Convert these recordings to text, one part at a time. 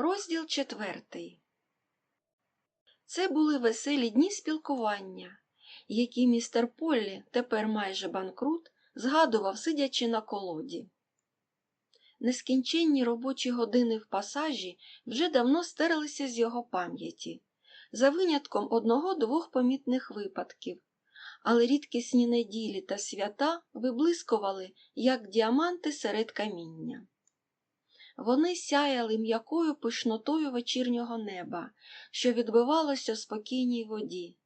Розділ четвертий. Це були веселі дні спілкування, які містер Поллі, тепер майже банкрут, згадував, сидячи на колоді. Нескінченні робочі години в пасажі вже давно стерлися з його пам'яті, за винятком одного-двох помітних випадків, але рідкісні неділі та свята виблискували, як діаманти серед каміння. Вони сяяли м'якою пишнотою вечірнього неба, що відбивалося в спокійній воді,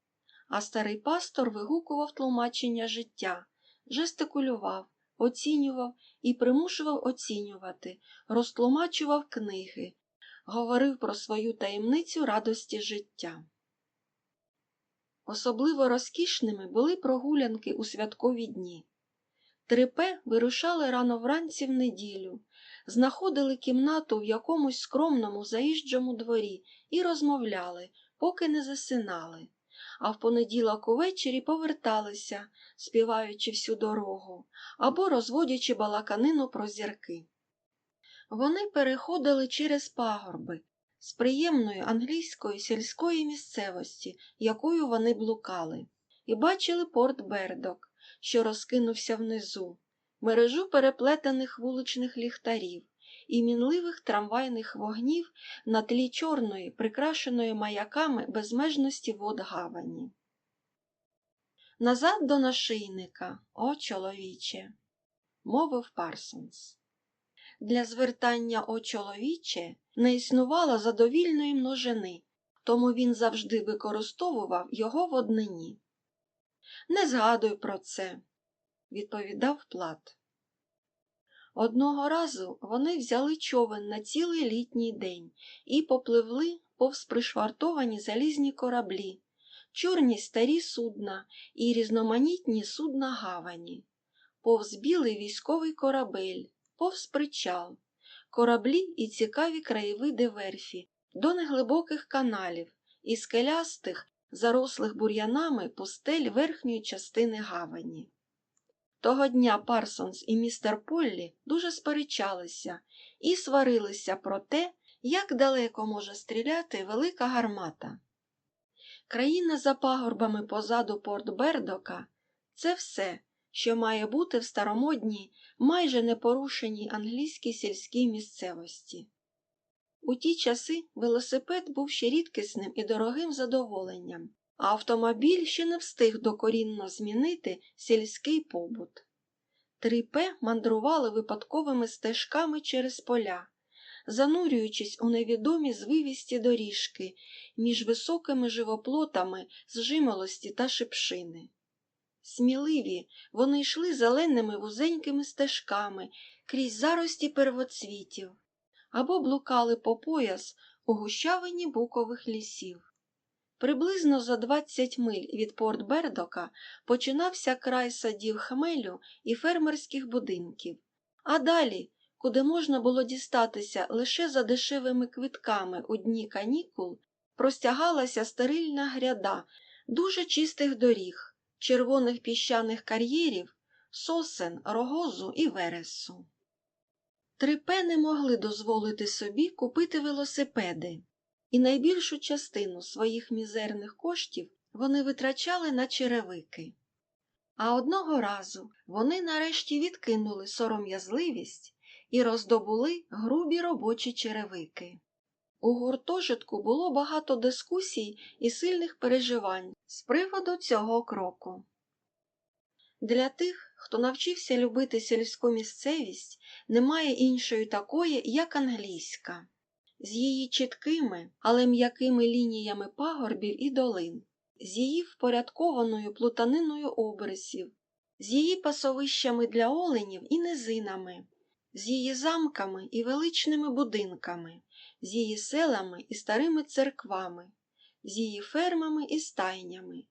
а старий пастор вигукував тлумачення життя, жестикулював, оцінював і примушував оцінювати, розтлумачував книги, говорив про свою таємницю радості життя. Особливо розкішними були прогулянки у святкові дні. Трипе вирушали рано вранці в неділю, знаходили кімнату в якомусь скромному заїжджому дворі і розмовляли, поки не засинали, а в понеділок увечері поверталися, співаючи всю дорогу або розводячи балаканину про зірки. Вони переходили через пагорби з приємної англійської сільської місцевості, якою вони блукали, і бачили порт Бердок, що розкинувся внизу, мережу переплетених вуличних ліхтарів і мінливих трамвайних вогнів на тлі чорної, прикрашеної маяками безмежності вод гавані. Назад до нашийника, о чоловіче, мовив Парсонс. Для звертання о чоловіче не існувало задовільної множини, тому він завжди використовував його в однині. Не згадуй про це, відповідав Плат. Одного разу вони взяли човен на цілий літній день і попливли повз пришвартовані залізні кораблі, чорні старі судна і різноманітні судна гавані, повз білий військовий корабель, повз причал, кораблі і цікаві краєвиди верфі, до неглибоких каналів і скелястих, зарослих бур'янами пустель верхньої частини гавані. Того дня Парсонс і містер Поллі дуже сперечалися і сварилися про те, як далеко може стріляти велика гармата. Країна за пагорбами позаду порт Бердока це все, що має бути в старомодній, майже непорушеній англійській сільській місцевості. У ті часи велосипед був ще рідкісним і дорогим задоволенням, а автомобіль ще не встиг докорінно змінити сільський побут. Трипе мандрували випадковими стежками через поля, занурюючись у невідомі звивісті доріжки між високими живоплотами з жимолості та шипшини. Сміливі, вони йшли зеленими вузенькими стежками крізь зарості первоцвітів або блукали по пояс у гущавині букових лісів. Приблизно за 20 миль від порт Бердока починався край садів хмелю і фермерських будинків, а далі, куди можна було дістатися лише за дешевими квитками у дні канікул, простягалася стерильна гряда дуже чистих доріг, червоних піщаних кар'єрів, сосен, рогозу і вересу. Трипе не могли дозволити собі купити велосипеди і найбільшу частину своїх мізерних коштів вони витрачали на черевики. А одного разу вони нарешті відкинули сором'язливість і роздобули грубі робочі черевики. У гуртожитку було багато дискусій і сильних переживань з приводу цього кроку. Для тих, хто навчився любити сільську місцевість, немає іншої такої, як англійська з її чіткими, але м'якими лініями пагорбів і долин, з її впорядкованою плутаниною обрисів, з її пасовищами для оленів і низинами, з її замками і величними будинками, з її селами і старими церквами, з її фермами і стайнями,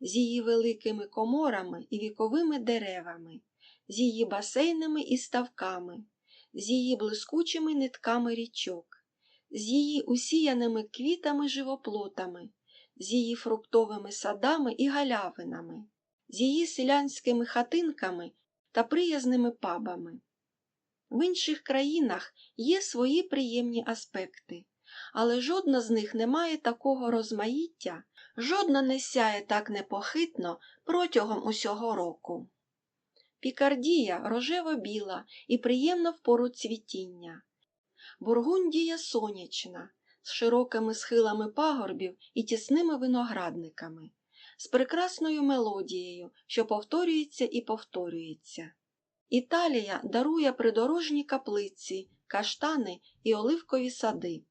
з її великими коморами і віковими деревами, з її басейнами і ставками, з її блискучими нитками річок з її усіяними квітами живоплотами, з її фруктовими садами і галявинами, з її селянськими хатинками та приязними пабами. В інших країнах є свої приємні аспекти, але жодна з них не має такого розмаїття, жодна не сяє так непохитно протягом усього року. Пікардія рожево-біла і приємна в пору цвітіння. Бургундія сонячна, з широкими схилами пагорбів і тісними виноградниками, з прекрасною мелодією, що повторюється і повторюється. Італія дарує придорожні каплиці, каштани і оливкові сади.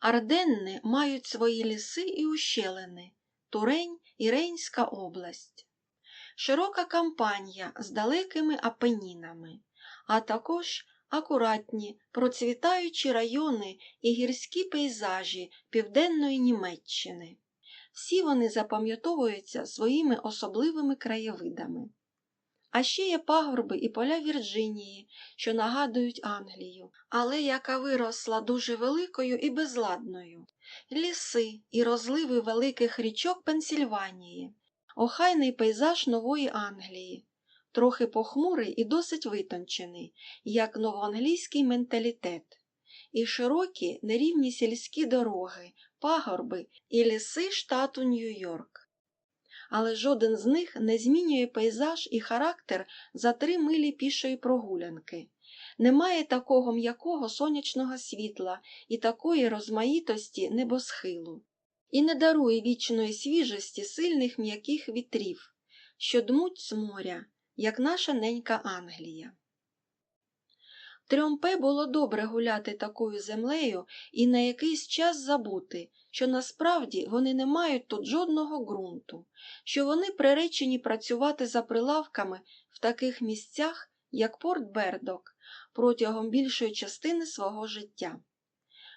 Арденни мають свої ліси і ущелини, Турень і Рейнська область, широка кампанія з далекими апенінами, а також акуратні, процвітаючі райони і гірські пейзажі Південної Німеччини. Всі вони запам'ятовуються своїми особливими краєвидами. А ще є пагорби і поля Вірджинії, що нагадують Англію, але яка виросла дуже великою і безладною, ліси і розливи великих річок Пенсільванії, охайний пейзаж нової Англії, трохи похмурий і досить витончений, як новоанглійський менталітет, і широкі нерівні сільські дороги, пагорби і ліси штату Нью-Йорк але жоден з них не змінює пейзаж і характер за три милі пішої прогулянки. Немає такого м'якого сонячного світла і такої розмаїтості небосхилу, і не дарує вічної свіжості сильних м'яких вітрів, що дмуть з моря, як наша ненька Англія. Трьомпе було добре гуляти такою землею і на якийсь час забути, що насправді вони не мають тут жодного ґрунту, що вони приречені працювати за прилавками в таких місцях, як Порт Бердок, протягом більшої частини свого життя.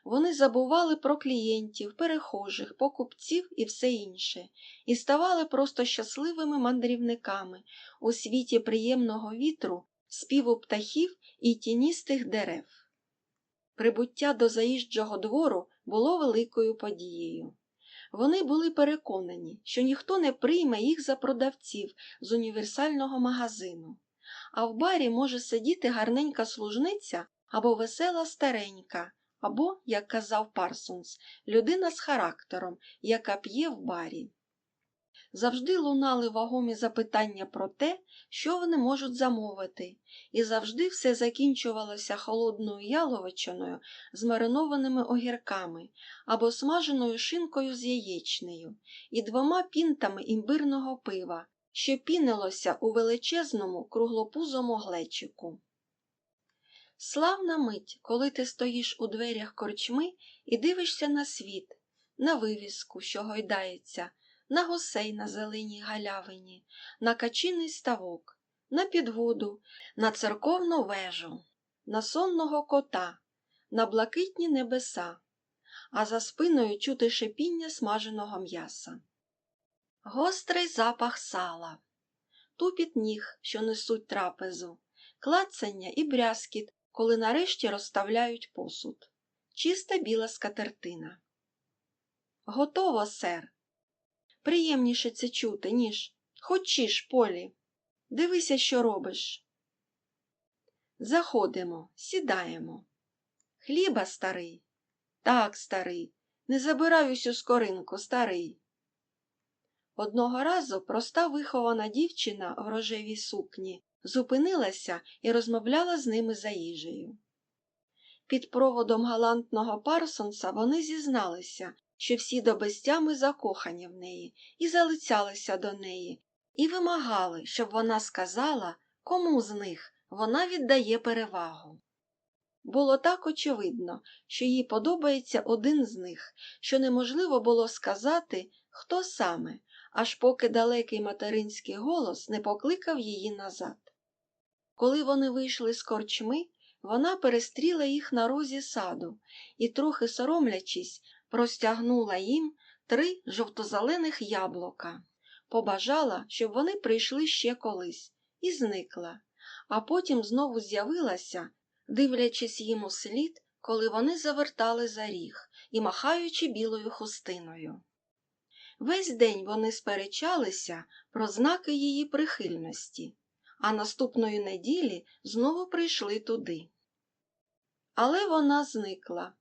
Вони забували про клієнтів, перехожих, покупців і все інше, і ставали просто щасливими мандрівниками у світі приємного вітру, співу птахів і тіністих дерев. Прибуття до заїжджого двору було великою подією. Вони були переконані, що ніхто не прийме їх за продавців з універсального магазину, а в барі може сидіти гарненька служниця або весела старенька, або, як казав Парсонс, людина з характером, яка п'є в барі. Завжди лунали вагомі запитання про те, що вони можуть замовити, і завжди все закінчувалося холодною яловичиною з маринованими огірками або смаженою шинкою з яєчнею і двома пінтами імбирного пива, що пінилося у величезному круглопузому глечику. Славна мить, коли ти стоїш у дверях корчми і дивишся на світ, на вивіску, що гойдається на гусей на зеленій галявині, на качиний ставок, на підводу, на церковну вежу, на сонного кота, на блакитні небеса, а за спиною чути шипіння смаженого м'яса. Гострий запах сала, тупіт ніг, що несуть трапезу, клацання і брязкіт, коли нарешті розставляють посуд, чиста біла скатертина. Готово, сер. Приємніше це чути, ніж Хочеш, полі. Дивися, що робиш. Заходимо, сідаємо. Хліба старий. Так, старий. Не забирай усю скоринку, старий. Одного разу проста вихована дівчина в рожевій сукні зупинилася і розмовляла з ними за їжею. Під проводом галантного Парсонса вони зізналися, що всі до безтями закохані в неї і залицялися до неї, і вимагали, щоб вона сказала, кому з них вона віддає перевагу. Було так очевидно, що їй подобається один з них, що неможливо було сказати, хто саме, аж поки далекий материнський голос не покликав її назад. Коли вони вийшли з корчми, вона перестріла їх на розі саду і, трохи соромлячись, простягнула їм три жовтозелених яблука, побажала, щоб вони прийшли ще колись, і зникла, а потім знову з'явилася, дивлячись їм у слід, коли вони завертали за ріг і махаючи білою хустиною. Весь день вони сперечалися про знаки її прихильності, а наступної неділі знову прийшли туди. Але вона зникла,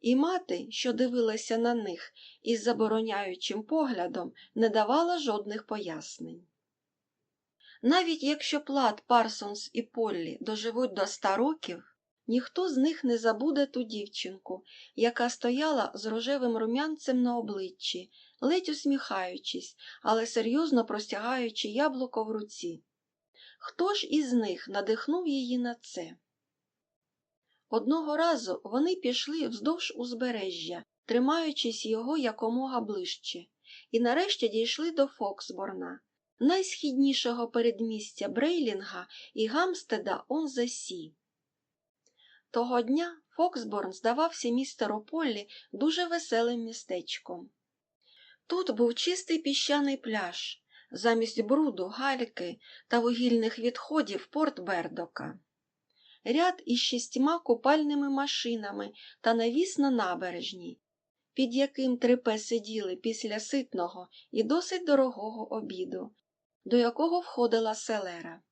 і мати, що дивилася на них із забороняючим поглядом, не давала жодних пояснень. Навіть якщо Плат, Парсонс і Поллі доживуть до ста років, ніхто з них не забуде ту дівчинку, яка стояла з рожевим рум'янцем на обличчі, ледь усміхаючись, але серйозно простягаючи яблуко в руці. Хто ж із них надихнув її на це? Одного разу вони пішли вздовж узбережжя, тримаючись його якомога ближче, і нарешті дійшли до Фоксборна, найсхіднішого передмістя Брейлінга і Гамстеда он за Сі. Того дня Фоксборн здавався містеру Поллі дуже веселим містечком. Тут був чистий піщаний пляж, замість бруду, гальки та вугільних відходів порт Бердока. Ряд із шістьма купальними машинами та навіс на набережній, під яким трипе сиділи після ситного і досить дорогого обіду, до якого входила селера.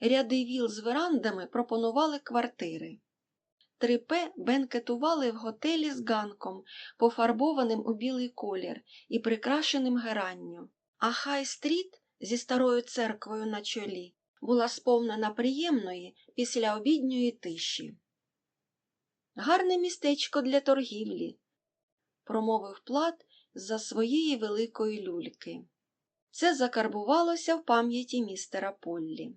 Ряди віл з верандами пропонували квартири. Трипе бенкетували в готелі з ганком, пофарбованим у білий колір і прикрашеним геранню, а Хай-стріт зі старою церквою на чолі була сповнена приємної післяобідньої тиші. Гарне містечко для торгівлі, промовив плат за своєї великої люльки. Це закарбувалося в пам'яті містера Поллі.